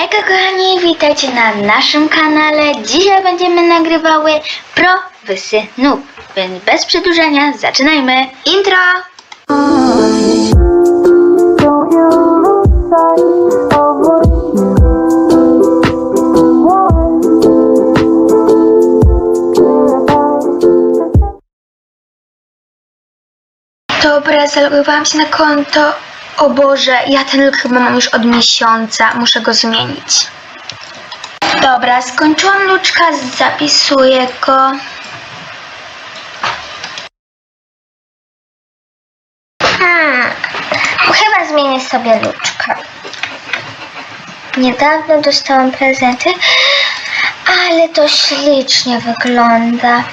Hejka kochani, witajcie na naszym kanale. Dzisiaj będziemy nagrywały Pro Wysy Noob. Więc bez przedłużania zaczynajmy. Intro! Dobra, zalogowałam się na konto. O Boże, ja ten luk chyba mam już od miesiąca. Muszę go zmienić. Dobra, skończyłam luczka, zapisuję go. Hmm, chyba zmienię sobie luczka. Niedawno dostałam prezenty, ale to ślicznie wygląda.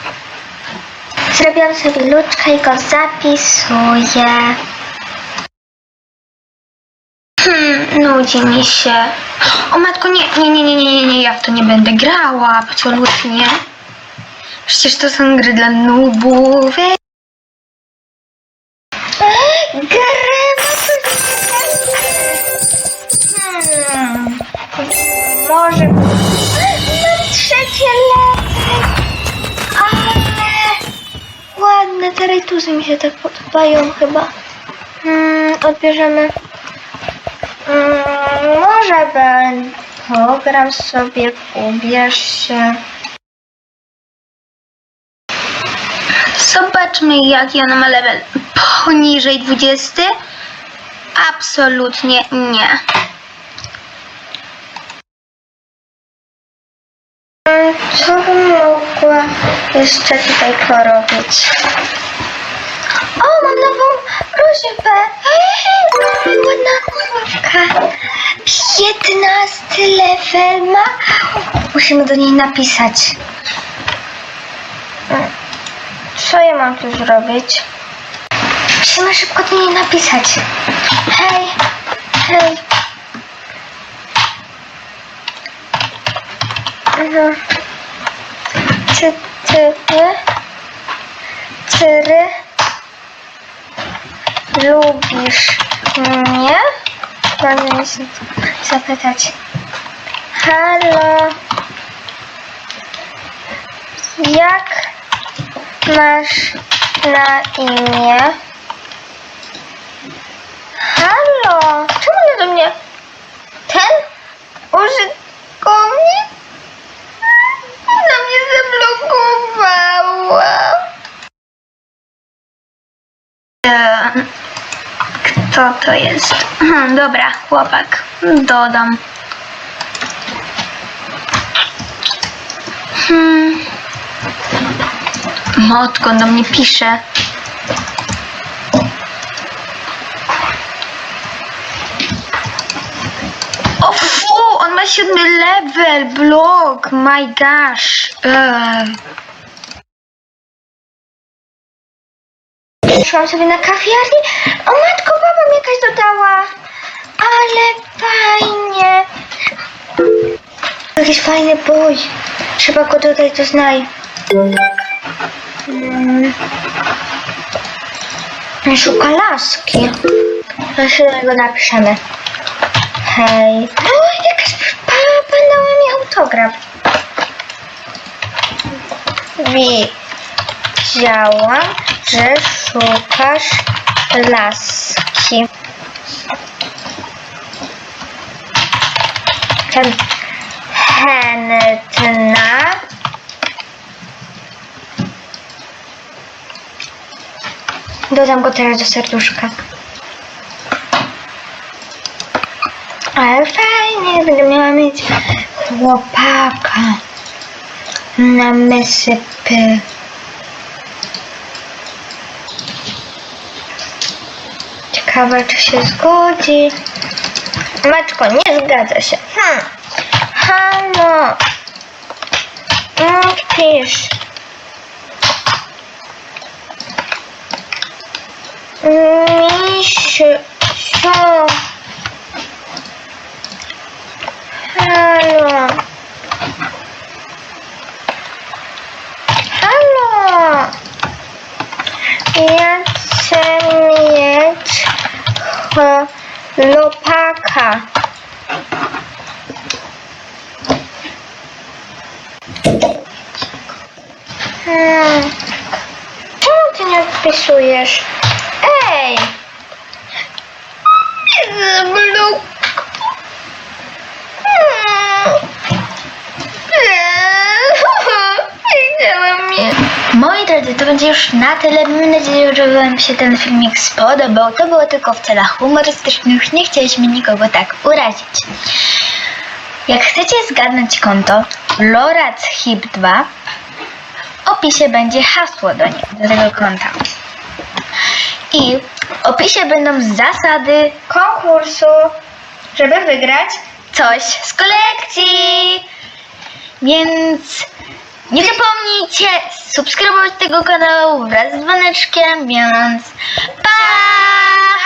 Zrobiłam sobie luczkę i go zapisuję. Nudzi mi się. O matko, nie, nie, nie, nie, nie, nie, nie, ja w to nie będę grała, absolutnie. Przecież to są gry dla nubów. Gry, hmm. Może... Na trzecie. Ale ładne, te mi się tak podobają chyba. Mm, odbierzemy. Mm, może będę. Pogram sobie, ubierz się. Zobaczmy jaki ona ma level. Poniżej 20? Absolutnie nie. Co bym mogła jeszcze tutaj porobić? Prośbę. Ładna kropka. 15 level ma. Musimy do niej napisać. Co ja mam tu zrobić? Musimy szybko do niej napisać. Hej, hej. Mhm. Czy ty, czy lubisz mnie? Można się zapytać. Halo. Jak masz na imię? Halo. Czemu nie do mnie? Ten użytkownik? To jest? Dobra, chłopak. Dodam. Hmm. Matko, on do mnie pisze. O fu, on ma siódmy level, blok, my gosh. Eee. Szłam sobie na kawiarni. O matko, baba mi jakaś dodała. Ale fajnie. Jakiś fajny boj. Trzeba go dodać do znaj. Mm. Szuka laski. Się do niego napiszemy. Hej. O, jakaś baba dała mi autograf. Wiedziałam, że szukasz laski. Chętna. Dodam go teraz do serduszka. Ale fajnie, będę miała mieć chłopaka na mysypy. Ciekawe, się zgodzi. Maczko, nie zgadza się. Hmm. Halo. No, pisz. Misiu. Halo. Halo. Ja lopaka. Hmm. Czemu ty nie odpisujesz? Drodzy, to będzie już na tyle. Mam nadzieję, że Wam się ten filmik spodobał. To było tylko w celach humorystycznych. Nie chcieliśmy nikogo tak urazić. Jak chcecie zgadnąć konto LoraChip2, w opisie będzie hasło do, nie, do tego konta. I w opisie będą zasady konkursu, żeby wygrać coś z kolekcji. Więc nie zapomnijcie subskrybować tego kanału wraz z dzwoneczkiem, więc pa!